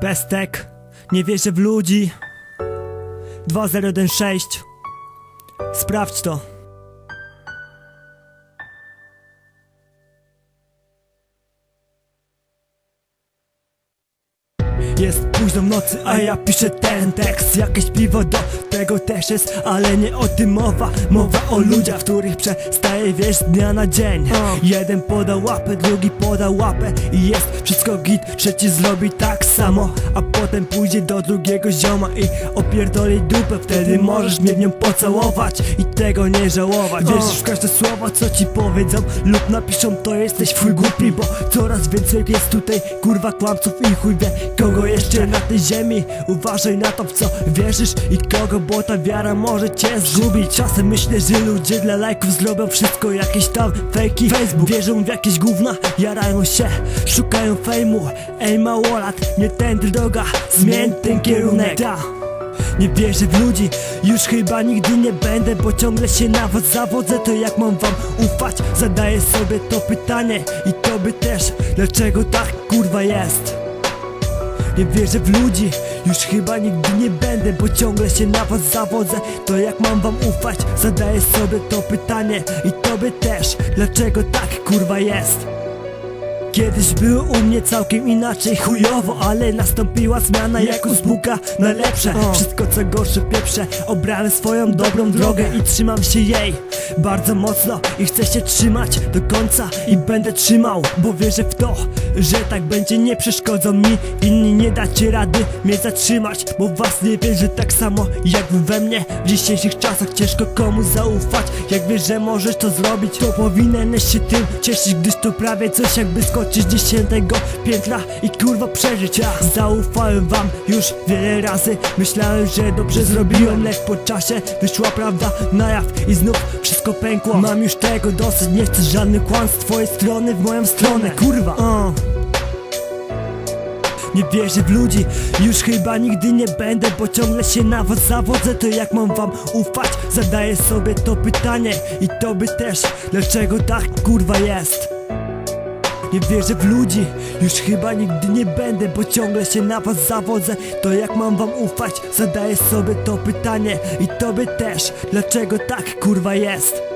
Pestek, nie wierzę w ludzi. 2016 Sprawdź to Jest późno w nocy, a ja piszę ten tekst. Jakieś piwo do tego też jest, ale nie o tym mowa. Mowa o ludziach, których przestaje wiesz z dnia na dzień. Jeden poda łapę, drugi poda łapę I jest wszystko git, trzeci zrobi tak samo A potem pójdzie do drugiego zioma i opierdoli dupę. Wtedy możesz mnie w nią pocałować i tego nie żałować. Wierzysz w każde słowo, co ci powiedzą lub napiszą To jesteś twój głupi, bo coraz więcej jest tutaj kurwa kłamców i chuj wie Kogo jeszcze na tej ziemi Uważaj na to w co wierzysz i kogo Bo ta wiara może cię zgubić Czasem myślę, że ludzie dla lajków zrobią wszystko Jakieś tam fejki Facebook Wierzą w jakieś gówna, jarają się Szukają fejmu Ej małolat, nie tędy droga Zmień ten kierunek Ta. Nie wierzę w ludzi, już chyba nigdy nie będę Bo ciągle się na was zawodzę To jak mam wam ufać? Zadaję sobie to pytanie I tobie też, dlaczego tak kurwa jest? Nie wierzę w ludzi, już chyba nigdy nie będę Bo ciągle się na was zawodzę. To jak mam wam ufać? Zadaję sobie to pytanie I tobie też, dlaczego tak kurwa jest? Kiedyś było u mnie całkiem inaczej chujowo Ale nastąpiła zmiana jak u na lepsze. Wszystko co gorsze pieprze. Obrałem swoją dobrą drogę i trzymam się jej Bardzo mocno i chcę się trzymać do końca I będę trzymał, bo wierzę w to Że tak będzie, nie przeszkodzą mi Inni nie dacie rady mnie zatrzymać Bo was nie wierzę tak samo jak we mnie. W dzisiejszych czasach ciężko komu zaufać. Jak wiesz, że możesz to zrobić To powinieneś się tym cieszyć Gdyż to prawie coś jakby skoczyć z dziesiątego piętra I kurwa przeżyć. Ja Zaufałem wam już wiele razy. Myślałem, że dobrze zrobiłem Lecz po czasie wyszła prawda na jaw I znów wszystko pękło Mam już tego dosyć Nie chcę żadnych kłamstw z twojej strony w moją stronę Kurwa uh. Nie wierzę w ludzi, już chyba nigdy nie będę Bo ciągle się na was zawodzę To jak mam wam ufać? Zadaję sobie to pytanie I tobie też, dlaczego tak kurwa jest? Nie wierzę w ludzi, już chyba nigdy nie będę Bo ciągle się na was zawodzę To jak mam wam ufać? Zadaję sobie to pytanie I tobie też, dlaczego tak kurwa jest?